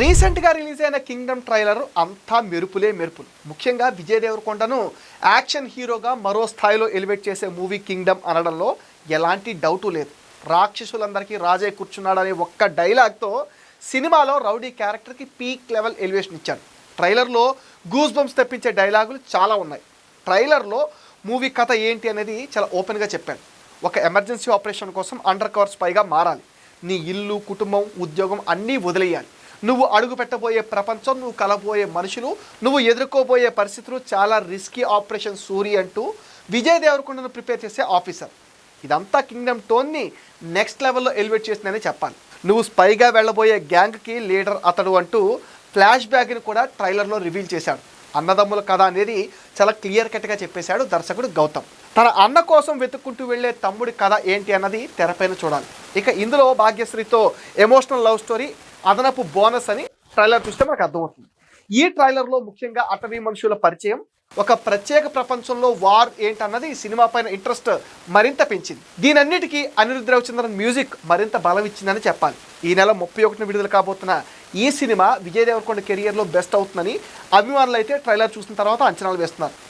రీసెంట్గా రిలీజ్ అయిన Kingdom trailer అంతా మెరుపులే మెరుపులు. ముఖ్యంగా విజయ్ దేవరకొండను యాక్షన్ హీరోగా మరో స్థాయిలో ఎలివేట్ చేసే మూవీ కింగ్డమ్ అనడంలో ఎలాంటి డౌటు లేదు. రాక్షసులందరికీ రాజే కూర్చున్నాడనే ఒక్క డైలాగ్తో సినిమాలో రౌడీ క్యారెక్టర్కి పీక్ లెవెల్ ఎలివేషన్ ఇచ్చాడు. ట్రైలర్లో గూస్ బంప్స్ తెప్పించే డైలాగులు చాలా ఉన్నాయి. ట్రైలర్లో మూవీ కథ ఏంటి అనేది చాలా ఓపెన్గా చెప్పాడు ఒక ఎమర్జెన్సీ ఆపరేషన్ కోసం అండర్ కవర్ స్పైగా మారాలి. నీ ఇల్లు కుటుంబం ఉద్యోగం అన్నీ వదిలేయాలి. నువ్వు అడుగు పెట్టబోయే ప్రపంచం నువ్వు కలబోయే మనుషులు నువ్వు ఎదుర్కోబోయే పరిస్థితులు చాలా రిస్కీ ఆపరేషన్ సూరి అంటూ విజయ్ దేవరకొండను ప్రిపేర్ చేసే ఆఫీసర్ ఇదంతా కింగ్డమ్ టోన్ని నెక్స్ట్ లెవెల్లో ఎలివేట్ చేసిందని చెప్పాలి. నువ్వు స్పైగా వెళ్ళబోయే గ్యాంగ్కి లీడర్ అతడు అంటూ ఫ్లాష్ బ్యాగ్ని కూడా ట్రైలర్లో రివీల్ చేశాడు. అన్నదమ్ముల కథ అనేది చాలా క్లియర్ కట్గా చెప్పేశాడు దర్శకుడు గౌతమ్. తన అన్న కోసం వెతుక్కుంటూ వెళ్ళే తమ్ముడి కథ ఏంటి అన్నది తెరపైన చూడాలి. ఇక ఇందులో భాగ్యశ్రీతో ఎమోషనల్ లవ్ స్టోరీ అదనపు బోనస్ అని ట్రైలర్ చూస్తే మనకు అర్థమవుతుంది. ఈ ట్రైలర్లో ముఖ్యంగా అటవీ మనుషుల పరిచయం ఒక ప్రత్యేక ప్రపంచంలో వార్ ఏంటన్నది ఈ సినిమా పైన ఇంట్రెస్ట్ మరింత పెంచింది. దీనన్నిటికీ అనిరుద్ రవిచంద్రన్ మ్యూజిక్ మరింత బలం ఇచ్చిందని చెప్పాలి. ఈ నెల ముప్పై ఒకటిన విడుదల కాబోతున్న ఈ సినిమా విజయ్ దేవరకొండ కెరియర్లో బెస్ట్ అవుతుందని అభిమానులు అయితే ట్రైలర్ చూసిన తర్వాత అంచనాలు వేస్తున్నారు.